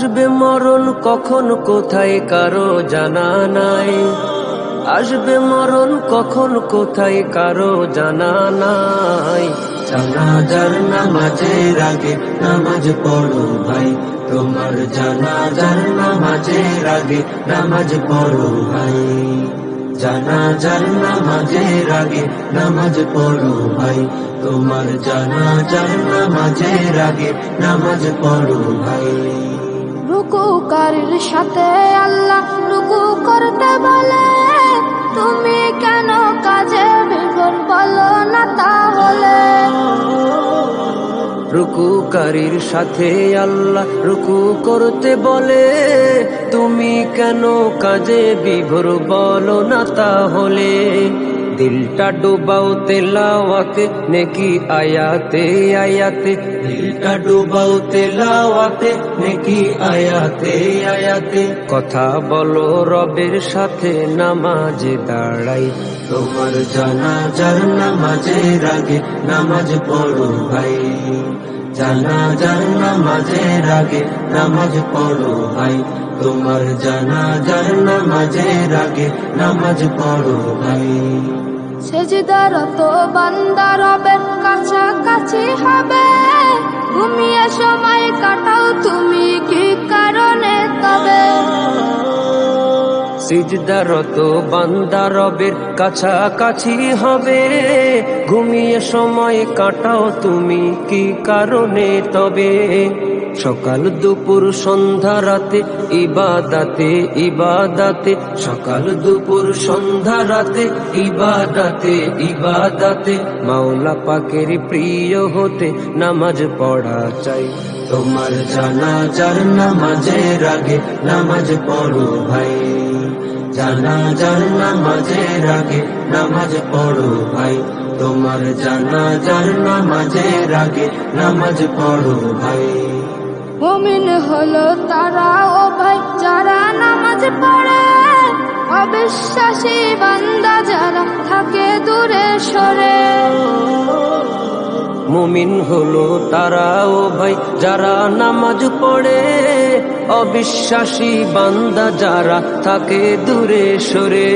আসবে মরণ কখন, কোথায় কারও জানা নাই। আসবে মরণ কখন, কোথায় কারও জানা নাই। জানাজার নামাজের আগে নামাজ পড়ো ভাই, তোমার জানাজার নামাজের আগে নামাজ পড়ো ভাই। জানাজার নামাজের আগে নামাজ পড়ো ভাই, তোমার জানাজার নামাজের আগে নামাজ পড়ো ভাই। রুকুকারীর সাথে আল্লাহ রুকু করতে বলে। তুমি কেন কাজে বিভোর বলো না তাহলে? রুকুকারীর সাথে আল্লাহ রুকু করতে বলে। তুমি কেন কাজে বিভোর বলো না তাহলে? দিলটা ডুবাও তেলাওয়াতে নেকি আয়াতে আয়াতে দিলটা ডুবাও তেলাওয়াতে নেকি আয়াতে আয়াতে কথা বলো রবের সাথে নামাজে দাঁড়াই তোমার জানাজার নামাজের আগে নামাজ পড়ো ভাই জানাজার নামাজের আগে নামাজ পড়ো ভাই তোমার জানাজার নামাজের আগে নামাজ পড়ো ভাই সেজদারত বান্দা রবের কাছাকাছি হবে। ঘুমিয়ে সময় কাটাও সিজদারত বান্দা রবের কাছাকাছি হবে। ঘুমিয়ে সময় কাটাও তুমি কি কারণে তবে? সকাল, দুপুর, সন্ধ্যা, রাতে ইবাদাতে ইবাদাতে। সকাল, দুপুর, সন্ধ্যা, রাতে ইবাদাতে ইবাদাতে। মাওলা পাকের প্রিয় হতে নামাজ পড়া চাই। তোমার জানা জানাজার নামাজের আগে নামাজ পড়ো ভাই। জানাজার নামাজের আগে নামাজ পড়ো ভাই। তোমার জানা জানাজার নামাজের আগে নামাজ পড়ো ভাই। মুমিন হলো তারা ও ভাই, যারা নামাজ পড়ে। অবিশ্বাসী বান্দা যারা থাকে দূরে সরে। মুমিন হলো তারা ও ভাই, যারা নামাজ পড়ে, অবিশ্বাসী বান্দা যারা থাকে দূরে সরে।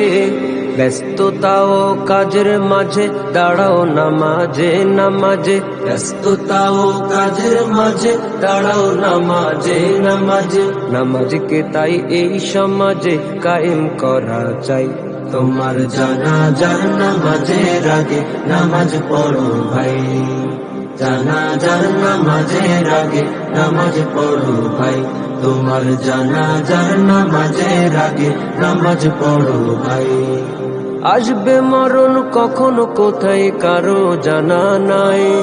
ব্যস্ততা ও কাজের মাঝে, দাঁড়াও নামাজে নামাজে। ব্যস্ততা ও কাজের মাঝে, দাঁড়াও নামাজে নামাজে। নামাজকে তাই এই সমাজে কায়েম করা চাই। তোমার জানা জানাজার নামাজের আগে নামাজ পড়ো ভাই। জানা জানাজার নামাজের আগে নামাজ পড়ো ভাই। তোমার জানা জানাজার নামাজের আগে নামাজ পড়ো ভাই। আসবে মরণ কখন কোথায় কারও জানা নাই।